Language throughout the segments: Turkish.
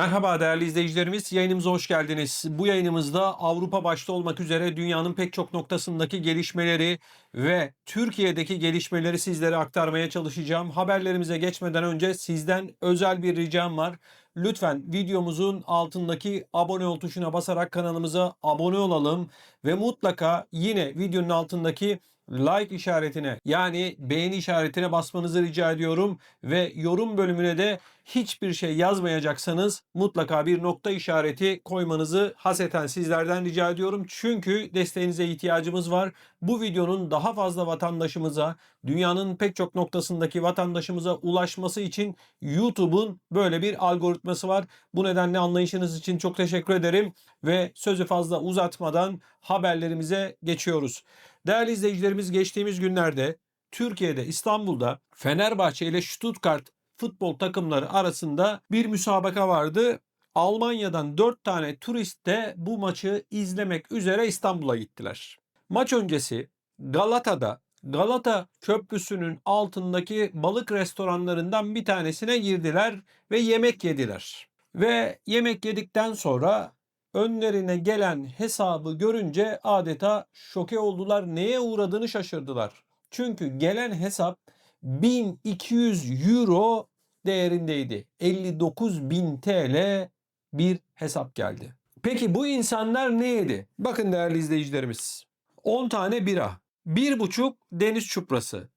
Merhaba değerli izleyicilerimiz, yayınımıza hoş geldiniz. Bu yayınımızda Avrupa başta olmak üzere dünyanın pek çok noktasındaki gelişmeleri ve Türkiye'deki gelişmeleri sizlere aktarmaya çalışacağım. Haberlerimize geçmeden önce sizden özel bir ricam var. Lütfen videomuzun altındaki abone ol tuşuna basarak kanalımıza abone olalım ve mutlaka yine videonun altındaki like işaretine yani beğeni işaretine basmanızı rica ediyorum ve yorum bölümüne de hiçbir şey yazmayacaksanız mutlaka bir nokta işareti koymanızı haseten sizlerden rica ediyorum. Çünkü desteğinize ihtiyacımız var. Bu videonun daha fazla vatandaşımıza, dünyanın pek çok noktasındaki vatandaşımıza ulaşması için YouTube'un böyle bir algoritması var. Bu nedenle anlayışınız için çok teşekkür ederim ve sözü fazla uzatmadan haberlerimize geçiyoruz. Değerli izleyicilerimiz geçtiğimiz günlerde Türkiye'de İstanbul'da Fenerbahçe ile Stuttgart futbol takımları arasında bir müsabaka vardı. Almanya'dan 4 tane turist de bu maçı izlemek üzere İstanbul'a gittiler. Maç öncesi Galata'da Galata Köprüsü'nün altındaki balık restoranlarından bir tanesine girdiler ve yemek yediler. Ve yemek yedikten sonra önlerine gelen hesabı görünce adeta şoke oldular. Neye uğradığını şaşırdılar. Çünkü gelen hesap 1200 euro değerindeydi. 59 bin TL bir hesap geldi. Peki bu insanlar ne yedi? Bakın değerli izleyicilerimiz. 10 tane bira, 1,5 deniz çuprası,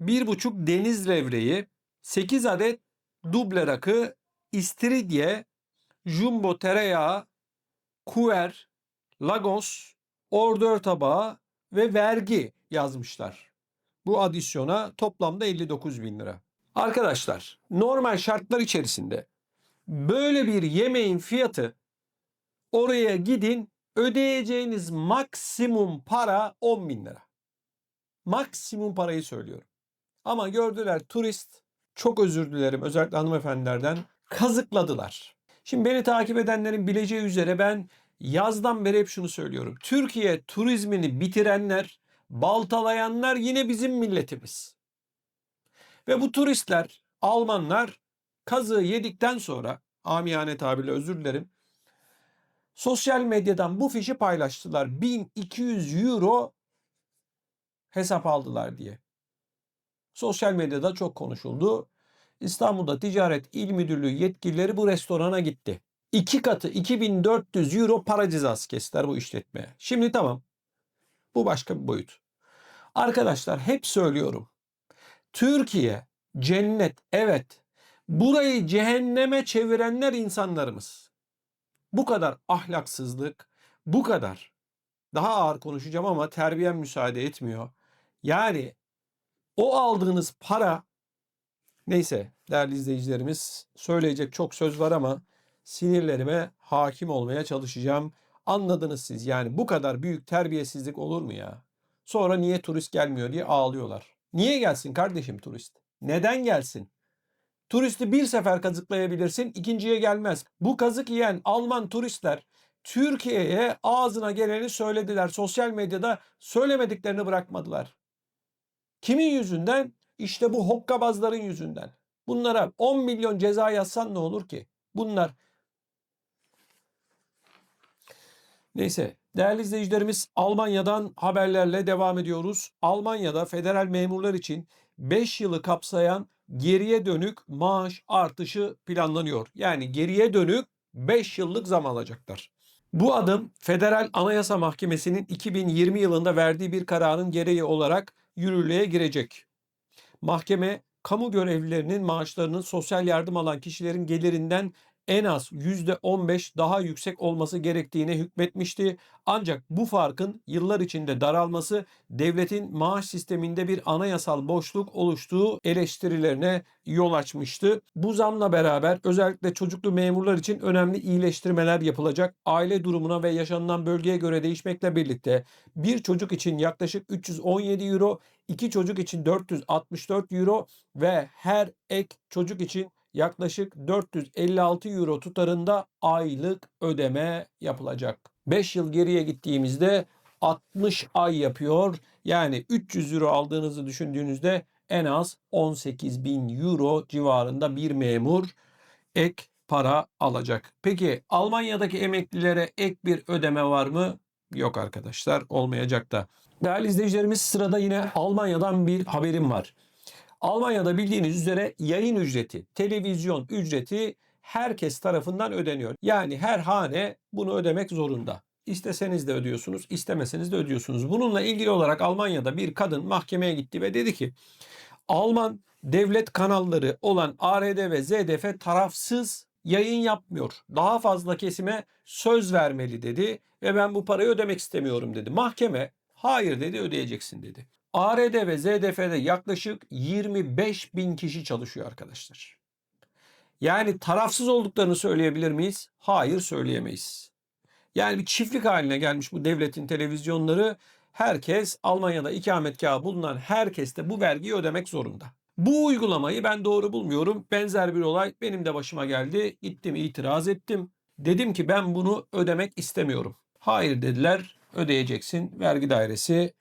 1,5 deniz levreği, 8 adet duble rakı, istiridye, jumbo tereyağı, kuver, lagos, ordör tabağı ve vergi yazmışlar. Bu adisyona toplamda 59 bin lira. Arkadaşlar normal şartlar içerisinde böyle bir yemeğin fiyatı oraya gidin ödeyeceğiniz maksimum para 10 bin lira. Maksimum parayı söylüyorum. Ama gördüler turist çok özür dilerim özellikle hanımefendilerden kazıkladılar. Şimdi beni takip edenlerin bileceği üzere ben yazdan beri hep şunu söylüyorum. Türkiye turizmini bitirenler, baltalayanlar yine bizim milletimiz. Ve bu turistler, Almanlar kazığı yedikten sonra amiyane tabirle özür dilerim. Sosyal medyadan bu fişi paylaştılar. 1200 euro hesap aldılar diye. Sosyal medyada çok konuşuldu. İstanbul'da Ticaret İl Müdürlüğü yetkilileri bu restorana gitti. İki katı 2400 euro para cezası kestiler bu işletmeye. Şimdi tamam. Bu başka bir boyut. Arkadaşlar hep söylüyorum. Türkiye cennet evet. Burayı cehenneme çevirenler insanlarımız. Bu kadar ahlaksızlık, bu kadar. Daha ağır konuşacağım ama terbiyem müsaade etmiyor. Yani o aldığınız para neyse değerli izleyicilerimiz söyleyecek çok söz var ama sinirlerime hakim olmaya çalışacağım. Anladınız siz yani bu kadar büyük terbiyesizlik olur mu ya? Sonra niye turist gelmiyor diye ağlıyorlar. Niye gelsin kardeşim turist? Neden gelsin? Turisti bir sefer kazıklayabilirsin, ikinciye gelmez. Bu kazık yiyen Alman turistler Türkiye'ye ağzına geleni söylediler. Sosyal medyada söylemediklerini bırakmadılar. Kimin yüzünden? İşte bu hokkabazların yüzünden. Bunlara 10 milyon ceza yazsan ne olur ki? Bunlar Neyse değerli izleyicilerimiz Almanya'dan haberlerle devam ediyoruz. Almanya'da federal memurlar için 5 yılı kapsayan geriye dönük maaş artışı planlanıyor. Yani geriye dönük 5 yıllık zam alacaklar. Bu adım Federal Anayasa Mahkemesi'nin 2020 yılında verdiği bir kararın gereği olarak yürürlüğe girecek. Mahkeme kamu görevlilerinin maaşlarının sosyal yardım alan kişilerin gelirinden en az %15 daha yüksek olması gerektiğine hükmetmişti. Ancak bu farkın yıllar içinde daralması devletin maaş sisteminde bir anayasal boşluk oluştuğu eleştirilerine yol açmıştı. Bu zamla beraber özellikle çocuklu memurlar için önemli iyileştirmeler yapılacak. Aile durumuna ve yaşanılan bölgeye göre değişmekle birlikte bir çocuk için yaklaşık 317 euro, iki çocuk için 464 euro ve her ek çocuk için yaklaşık 456 euro tutarında aylık ödeme yapılacak. 5 yıl geriye gittiğimizde 60 ay yapıyor. Yani 300 euro aldığınızı düşündüğünüzde en az 18 bin euro civarında bir memur ek para alacak. Peki Almanya'daki emeklilere ek bir ödeme var mı? Yok arkadaşlar olmayacak da. Değerli izleyicilerimiz sırada yine Almanya'dan bir haberim var. Almanya'da bildiğiniz üzere yayın ücreti, televizyon ücreti herkes tarafından ödeniyor. Yani her hane bunu ödemek zorunda. İsteseniz de ödüyorsunuz, istemeseniz de ödüyorsunuz. Bununla ilgili olarak Almanya'da bir kadın mahkemeye gitti ve dedi ki Alman devlet kanalları olan ARD ve ZDF tarafsız yayın yapmıyor. Daha fazla kesime söz vermeli dedi ve ben bu parayı ödemek istemiyorum dedi. Mahkeme hayır dedi ödeyeceksin dedi. ARD ve ZDF'de yaklaşık 25 bin kişi çalışıyor arkadaşlar. Yani tarafsız olduklarını söyleyebilir miyiz? Hayır söyleyemeyiz. Yani bir çiftlik haline gelmiş bu devletin televizyonları. Herkes Almanya'da ikametgahı bulunan herkes de bu vergiyi ödemek zorunda. Bu uygulamayı ben doğru bulmuyorum. Benzer bir olay benim de başıma geldi. Gittim itiraz ettim. Dedim ki ben bunu ödemek istemiyorum. Hayır dediler ödeyeceksin. Vergi dairesi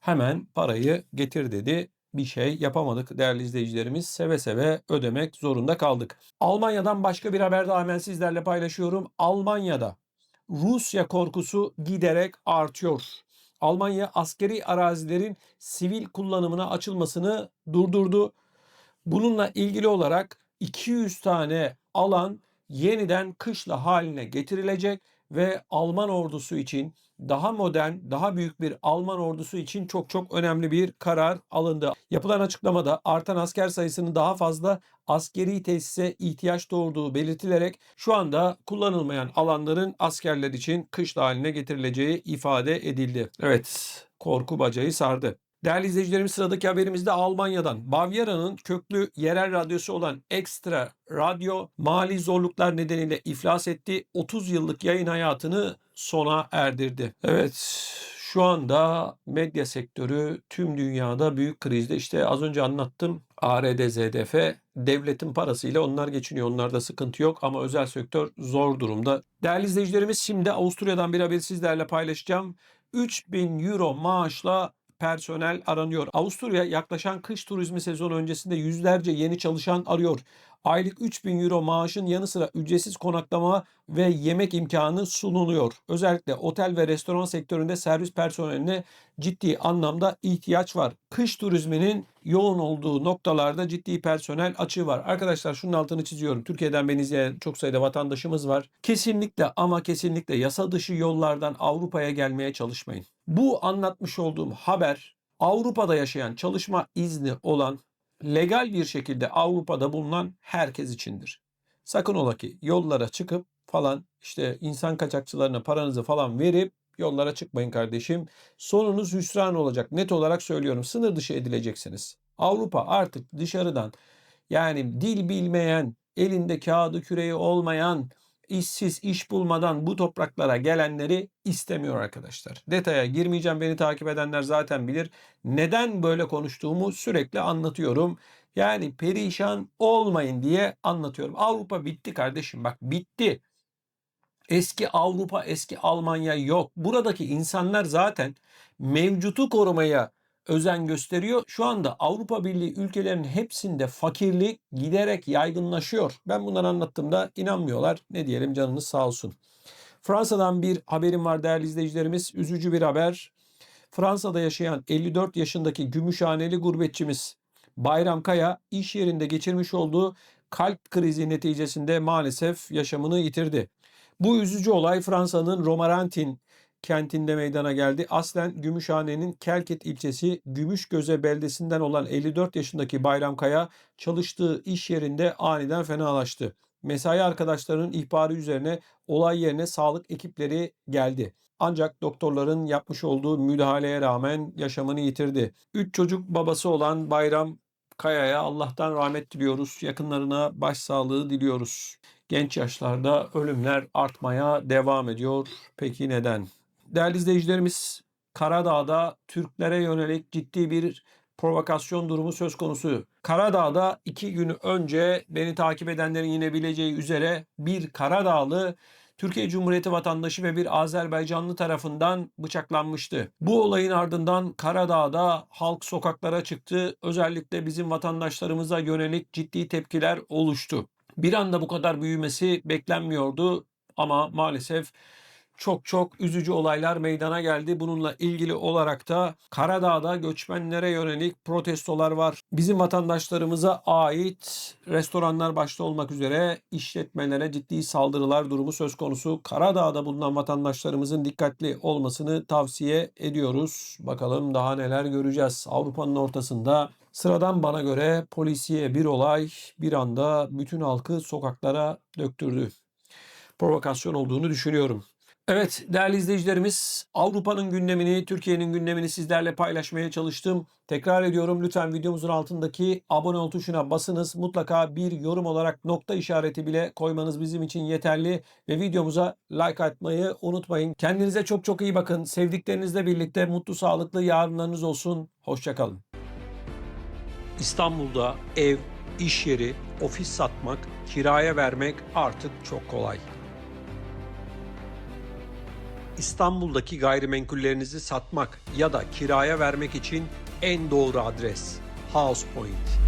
hemen parayı getir dedi. Bir şey yapamadık değerli izleyicilerimiz. Seve seve ödemek zorunda kaldık. Almanya'dan başka bir haber daha hemen sizlerle paylaşıyorum. Almanya'da Rusya korkusu giderek artıyor. Almanya askeri arazilerin sivil kullanımına açılmasını durdurdu. Bununla ilgili olarak 200 tane alan yeniden kışla haline getirilecek ve Alman ordusu için daha modern, daha büyük bir Alman ordusu için çok çok önemli bir karar alındı. Yapılan açıklamada artan asker sayısının daha fazla askeri tesise ihtiyaç doğurduğu belirtilerek şu anda kullanılmayan alanların askerler için kışla haline getirileceği ifade edildi. Evet, korku bacayı sardı. Değerli izleyicilerimiz sıradaki haberimizde Almanya'dan. Bavyera'nın köklü yerel radyosu olan Extra Radyo mali zorluklar nedeniyle iflas etti. 30 yıllık yayın hayatını sona erdirdi. Evet şu anda medya sektörü tüm dünyada büyük krizde. İşte az önce anlattım. ARD, ZDF devletin parasıyla onlar geçiniyor. Onlarda sıkıntı yok ama özel sektör zor durumda. Değerli izleyicilerimiz şimdi Avusturya'dan bir haberi sizlerle paylaşacağım. 3000 euro maaşla personel aranıyor. Avusturya yaklaşan kış turizmi sezonu öncesinde yüzlerce yeni çalışan arıyor. Aylık 3000 euro maaşın yanı sıra ücretsiz konaklama ve yemek imkanı sunuluyor. Özellikle otel ve restoran sektöründe servis personeline ciddi anlamda ihtiyaç var. Kış turizminin yoğun olduğu noktalarda ciddi personel açığı var. Arkadaşlar şunun altını çiziyorum. Türkiye'den beni izleyen çok sayıda vatandaşımız var. Kesinlikle ama kesinlikle yasa dışı yollardan Avrupa'ya gelmeye çalışmayın. Bu anlatmış olduğum haber Avrupa'da yaşayan çalışma izni olan legal bir şekilde Avrupa'da bulunan herkes içindir. Sakın ola ki yollara çıkıp falan işte insan kaçakçılarına paranızı falan verip yollara çıkmayın kardeşim. Sonunuz hüsran olacak. Net olarak söylüyorum. Sınır dışı edileceksiniz. Avrupa artık dışarıdan yani dil bilmeyen, elinde kağıdı küreği olmayan, işsiz, iş bulmadan bu topraklara gelenleri istemiyor arkadaşlar. Detaya girmeyeceğim. Beni takip edenler zaten bilir. Neden böyle konuştuğumu sürekli anlatıyorum. Yani perişan olmayın diye anlatıyorum. Avrupa bitti kardeşim. Bak bitti. Eski Avrupa, eski Almanya yok. Buradaki insanlar zaten mevcutu korumaya özen gösteriyor. Şu anda Avrupa Birliği ülkelerinin hepsinde fakirlik giderek yaygınlaşıyor. Ben bunları anlattığımda inanmıyorlar. Ne diyelim canınız sağ olsun. Fransa'dan bir haberim var değerli izleyicilerimiz. Üzücü bir haber. Fransa'da yaşayan 54 yaşındaki Gümüşhaneli gurbetçimiz Bayram Kaya iş yerinde geçirmiş olduğu kalp krizi neticesinde maalesef yaşamını yitirdi. Bu üzücü olay Fransa'nın Romarantin kentinde meydana geldi. Aslen Gümüşhane'nin Kelket ilçesi Gümüşgöze beldesinden olan 54 yaşındaki Bayram Kaya çalıştığı iş yerinde aniden fenalaştı. Mesai arkadaşlarının ihbarı üzerine olay yerine sağlık ekipleri geldi. Ancak doktorların yapmış olduğu müdahaleye rağmen yaşamını yitirdi. 3 çocuk babası olan Bayram Kaya'ya Allah'tan rahmet diliyoruz. Yakınlarına başsağlığı diliyoruz. Genç yaşlarda ölümler artmaya devam ediyor. Peki neden? Değerli izleyicilerimiz Karadağ'da Türklere yönelik ciddi bir provokasyon durumu söz konusu. Karadağ'da iki gün önce beni takip edenlerin yine bileceği üzere bir Karadağlı Türkiye Cumhuriyeti vatandaşı ve bir Azerbaycanlı tarafından bıçaklanmıştı. Bu olayın ardından Karadağ'da halk sokaklara çıktı. Özellikle bizim vatandaşlarımıza yönelik ciddi tepkiler oluştu. Bir anda bu kadar büyümesi beklenmiyordu ama maalesef çok çok üzücü olaylar meydana geldi. Bununla ilgili olarak da Karadağ'da göçmenlere yönelik protestolar var. Bizim vatandaşlarımıza ait restoranlar başta olmak üzere işletmelere ciddi saldırılar durumu söz konusu. Karadağ'da bulunan vatandaşlarımızın dikkatli olmasını tavsiye ediyoruz. Bakalım daha neler göreceğiz. Avrupa'nın ortasında sıradan bana göre polisiye bir olay bir anda bütün halkı sokaklara döktürdü. Provokasyon olduğunu düşünüyorum. Evet değerli izleyicilerimiz Avrupa'nın gündemini, Türkiye'nin gündemini sizlerle paylaşmaya çalıştım. Tekrar ediyorum lütfen videomuzun altındaki abone ol tuşuna basınız. Mutlaka bir yorum olarak nokta işareti bile koymanız bizim için yeterli. Ve videomuza like atmayı unutmayın. Kendinize çok çok iyi bakın. Sevdiklerinizle birlikte mutlu sağlıklı yarınlarınız olsun. Hoşçakalın. İstanbul'da ev, iş yeri, ofis satmak, kiraya vermek artık çok kolay. İstanbul'daki gayrimenkullerinizi satmak ya da kiraya vermek için en doğru adres House Point.